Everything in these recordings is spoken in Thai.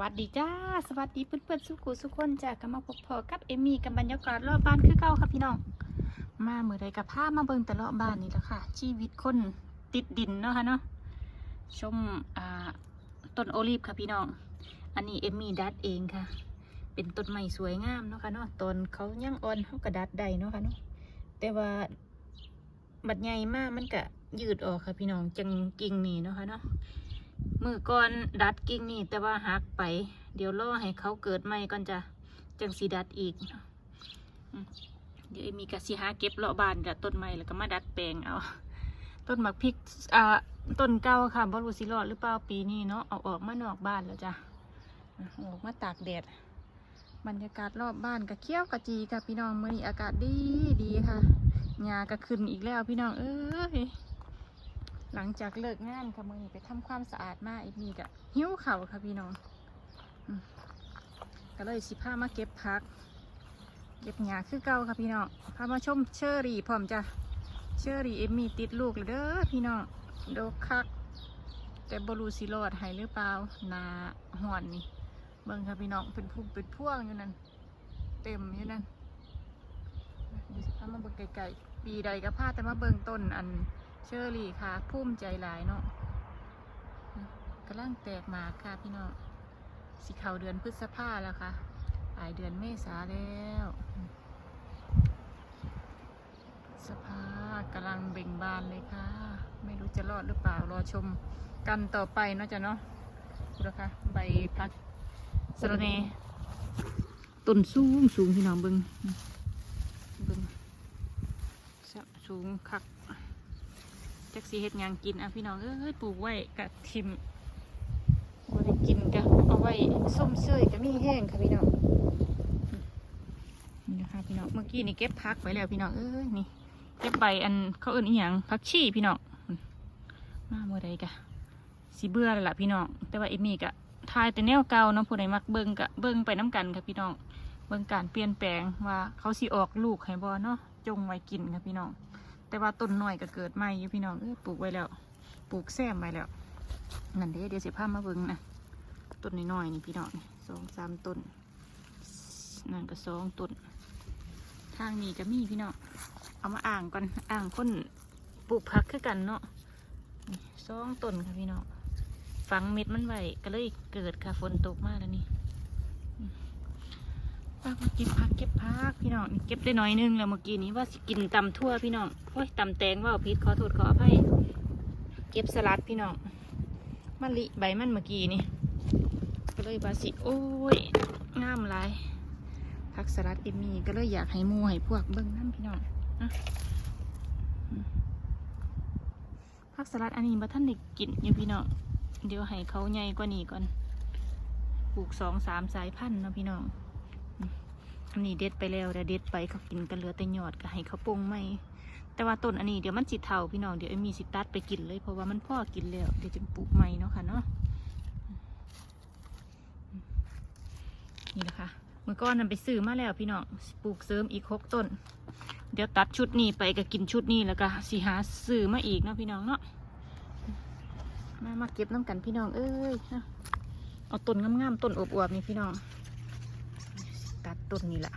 วัสดีจ้า สวัสดีเพื่อนๆสุขุสุขคนจ้าก็มาพบพอกับเอมี่กับบรรยากาศรอบบ้านคือเก่าค่ะพี่น้อง มาเมื่อใดกับผ้ามาเบิ่งแต่รอบบ้านนี่แหละค่ะ ชีวิตคนติดดินเนาะค่ะเนาะ ชมต้นโอลีฟค่ะพี่น้อง อันนี้เอมี่ดัดเองค่ะ เป็นต้นไม้สวยงามเนาะค่ะเนาะ ตอนเขายังอ่อนเขาก็ดัดได้เนาะค่ะเนาะ แต่ว่าบัดใหญ่มากมันก็ยืดออกค่ะพี่น้องจังกิ่งนี่เนาะค่ะเนาะ มือก่อนดัดกิ่งนี่ แต่ว่าหักไป เดี๋ยวรอให้เขาเกิดใหม่ก่อนจะจังสีดัดอีก เดี๋ยวมีกระสิหาเก็บเลาะบานกับต้นไม้แล้วก็มาดัดแปลงเอา ต้นหมักพริกอ่าต้นเก่าค่ะบรูสิรอดหรือเปล่าปีนี้เนาะเอาออกมานอกบ้านแล้วจ้ะออกมาตากแดดบรรยากาศรอบบ้านก็เขี้ยวกะจีค่ะพี่น้องเมื้อนี้อากาศดีดีค่ะหญ้าก็ขึ้นอีกแล้วพี่น้องเอ้ย หลังจากเลิกงานค่ะมือนี้ไปทำความสะอาดมาอีกมีกะหิ้วเข่าค่ะพี่น้องก็เลยสิพามาเก็บพัก เก็บหญ้าคือเก่าค่ะพี่น้องพามาชมเชอรี่พร้อมจ้ะเชอรี่เอ็มมี่ติดลูกแล้วเด้อพี่น้องโดกคัก แต่บรูสิรอดให้หรือเปล่านาห่อนนี่เบิ่งค่ะพี่น้องเป็นพุ่มเป็นพวงอยู่นั่นเต็มอยู่นั่นเดี๋ยวสิพามาเบิ่งไกลๆปีใดก็พาแต่มาเบิ่งต้นอัน เชอรี่ค่ะพุ่มใจหลายเนาะกำลังแตกหมากค่ะพี่น้องสีขาวเดือนพฤษภาแล้วค่ะปลายเดือนเมษาแล้วพฤษภากำลังเบ่งบานเลยค่ะ ไม่รู้จะรอดหรือเปล่ารอชมกันต่อไปเนาะจ๊ะเนาะดูนะคะใบพักสะระเนต้นสูงสูงพี่น้องเบิงเบิงสูงคัก จักสีเฮ็ดหยังกินอะพี่น้องเอ้ยปลูกไว้กะทิมบ่ได้กินกะเอาไว้ส้มเชยก็มีแห้งค่ะพี่น้องนี่นะคะพี่น้องเมื่อกี้นี่เก็บพักไว้แล้วพี่น้องเอ้ยนี่เก็บใบอันเขาเอิ้นอีหยังพักชีพี่น้องมาเมื่อใดกะสิเบื่อแล้วล่ะพี่น้องแต่ว่าเอมี่กะทายแต่แนวเก่าเนาะผู้ใดมักเบิ่งกะเบิ่งไปน้กันค่ะพี่น้องเบิ่งการเปลี่ยนแปลงว่าเขาสิออกลูกให้บ่เนาะจงไว้กินค่ะพี่น้อง แต่ว่าต้นหน้อยก็เกิดใหม่อยู่พี่น้องเออปลูกไว้แล้วปลูกแซมไว้แล้วนั่นเด้เดี๋ยวสิพามาเบิ่งนะต้นน้อยๆนี่พี่น้องสองสามต้นนั่นก็สองต้นทางนี้ก็มีพี่น้องเอามาอ่างก่อนอ่างคนปลูกผักคือกันเนาะสองต้นค่ะพี่น้องฝังเม็ดมันไว้ก็เลยเกิดค่ะฝนตกมากแล้วนี่ ป้ามาเก็บผักเก็บผักพี่น้องเก็บได้น้อยนึงแล้วเมื่อกี้นี้ว่าสิกินตำทั่วพี่น้องโอ้ยตำแตงว่าพิษขอโทษขออภัยเก็บสลัดพี่น้องมะลิใบมันเมื่อกี้นี่ก็เลยบาสิโอ้ยงามหลายผักสลัดเอมี่ก็เลยอยากให้มูให้พวกเบิ้งน้ำพี่น้องนะอืมผักสลัดอันนี้มาท่านได้กินอยู่พี่น้องเดี๋ยวให้เขาใหญ่กว่านี้ก่อนปลูกสองสามสายพันธุ์นะพี่น้อง อันนี้เด็ดไปแล้วแต่เด็ดไปเขากินกันเหลือแต่ยอดก็ให้เขาปรุงไม่แต่ว่าต้นอันนี้เดี๋ยวมันสิเทาพี่น้องเดี๋ยวมีสิตัดไปกินเลยเพราะว่ามันพ่อกินแล้วเดี๋ยวจะปลูกใหม่เนาะค่ะเนาะนี่แหละคะเมื่อก่อนนั้นไปซื้อมาแล้วพี่น้องปลูกเสริมอีกหกต้น เดี๋ยวตัดชุดนี้ไปก็กินชุดนี้แล้วก็สิหาซื้อมาอีกเนาะพี่น้องเนาะมามาเก็บน้ำกันพี่น้องเอ้ยเอาต้นงามๆต้นอวบๆนี่พี่น้อง ต้นนี้ละ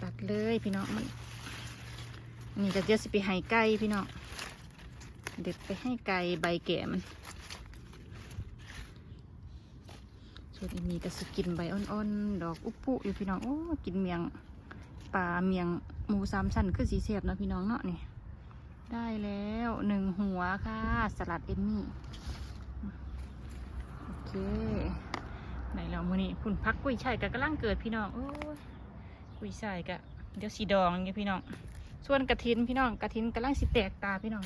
ตัดเลยพี่น้องมันนี่ก็เดี๋ยวสิไปให้ไก่พี่น้องเด็ดไปให้ไก่ใบแก่มันส่วนอีมีก็สิกินใบอ่อนๆ ดอกอุปุอยู่พี่น้องโอ้กินเมียงปลาเมียงหมูสามชั้นคือสีเสียบนะพี่น้องเนาะนี่ได้แล้วหนึ่งหัวค่ะ สลัดเอมมี่ โอเค ไหนเรามือนี้พุ่นพักกุ้ยช่ายกะกำลังเกิดพี่น้องโอ้ยกุ้ยช่ายกะเดี๋ยวสีดองอยู่พี่น้อง ส่วนกระถินพี่น้องกระถินกำลังสิแตกตาพี่น้อง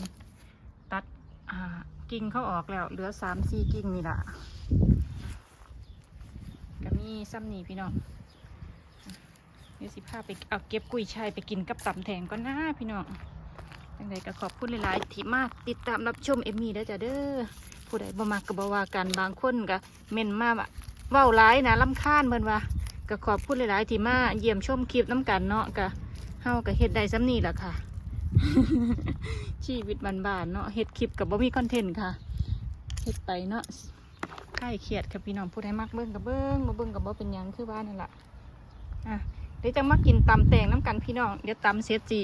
ตัดอ่ากิ่งเข้าออกแล้ว เหลือสามสี่กิ่งนี่ละก็มีซ้ำนี่พี่น้องเดี๋ยวสิพาไปเอาเก็บกุ้ยช่ายไปกินกับตำแทงก็น่าพี่น้องยังไงก็ขอบคุณหลายๆที่มากติดตามรับชมเอมมี่เด้จ้ะเด้อผู้ใดบ่มักก็บ่ว่ากันบางคนก็เม่นมาว่า เว้าร้ายนะลำคาญเพิ่นว่าก็ขอบพูดหลายๆที่มาเยี่ยมชมคลิปน้ำกันเนาะก็เฮาก็เฮ็ดได้ซ้ำนี่แหละค่ะ ชีวิตบ้านๆเนาะเฮ็ดคลิปกับบ่มีคอนเทนต์ค่ะเฮ็ดไปเนาะใกล้เขียดค่ะพี่น้องผู้ใดมักเบิ่งกับเบิ่งบ่เบิ่งกับบ่เป็นยังคือว่านั่นแหละอะเดี๋ยวจะมากินตำแตงน้ำกันพี่น้องเดี๋ยวตำเสร็จจิ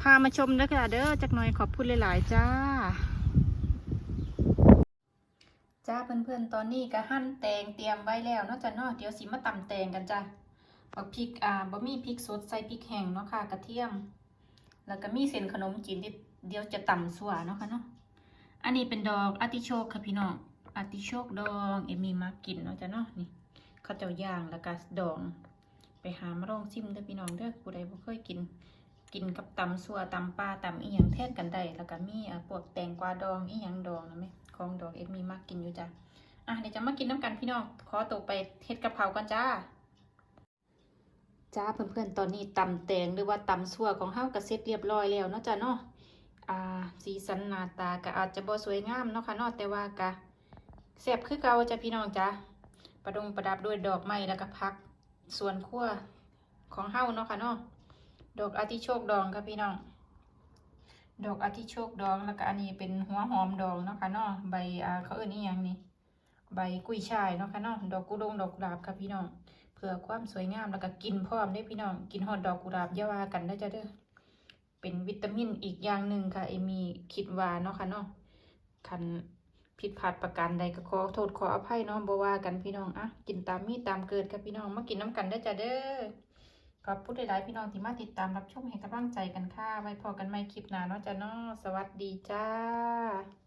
พามาชมเด้อค่ะเด้อจักหน่อยขอบคุณหลายๆจ้า จ้าเพื่อนๆ ตอนนี้ก็หั่นแตงเตรียมไว้แล้วนาะจ้ะเนาะเดี๋ยวสิมาตำแตงกันจ้ะบักพริกอ่าบะหมี่พริกสดใส่พริกแห้งเนาะค่ะ กระเทียม แล้วก็มีเส้นขนมจีนที่เดี๋ยวจะตำสัวเนาะค่ะเนาะ อันนี้เป็นดอกอาติโชกค่ะพี่น้องอาติโชกดองเอมีมากินเนาะจ้ะเนาะนี่ข้าวเจ้าย่างแล้วก็ดอง ไปหามาลองชิมเด้อพี่น้องเด้อผู้ใดบ่เคยกิน กินกับตำสัวตำปลาตำอีหยังแทนกันได้แล้วก็มีพวกแตงกวาดองอีหยังดองนะแม่ของดองเอ็ดมีมากกินอยู่จ้ะอะเดี๋ยวจะมากินน้ำกันพี่น้องขอตัวไปเฮ็ดกะเพรากันจ้าจ้าเพื่อนๆตอนนี้ตำแตงหรือว่าตำสัวของเฮาก็เสร็จเรียบร้อยแล้วเนาะจ้ะเนาะอ่าสีสันหน้าตาก็อาจจะบ่สวยงามเนาะค่ะเนาะแต่ว่าก็แซ่บคือเก่าจ้ะพี่น้องจ้ะประดงประดับด้วยดอกไม้แล้วก็ผักสวนครัวของเฮาเนาะค่ะเนาะ ดอกอาร์ติโชกดองครับพี่น้อง ดอกอาร์ติโชกดองแล้วก็อันนี้เป็นหัวหอมดองเนาะค่ะเนาะใบอ่าเขาเอิ้นอีหยังนี่ใบกุยช่ายเนาะค่ะเนาะดอกกุดงดอกกุหลาบครับพี่น้องเพื่อความสวยงามแล้วก็กินพร้อมได้พี่น้อง กินฮอดดอกกุหลาบยาวากันได้จ้ะเด้อเป็นวิตามินอีกอย่างหนึ่งค่ะเอมีคิดว่าเนาะค่ะเนาะคันผิดพลาดประการใดก็ขอโทษขออภัยเนาะบ่ว่ากันพี่น้องอะกินตามมีตามเกิดครับพี่น้องมากินน้ำกันได้จ้ะเด้อ ขอบคุณหลายๆพี่น้องที่มาติดตามรับชมให้กำลังใจกันค่ะ ไว้พอกันใหม่คลิปหน้าเนาะจ้ะเนาะสวัสดีจ้า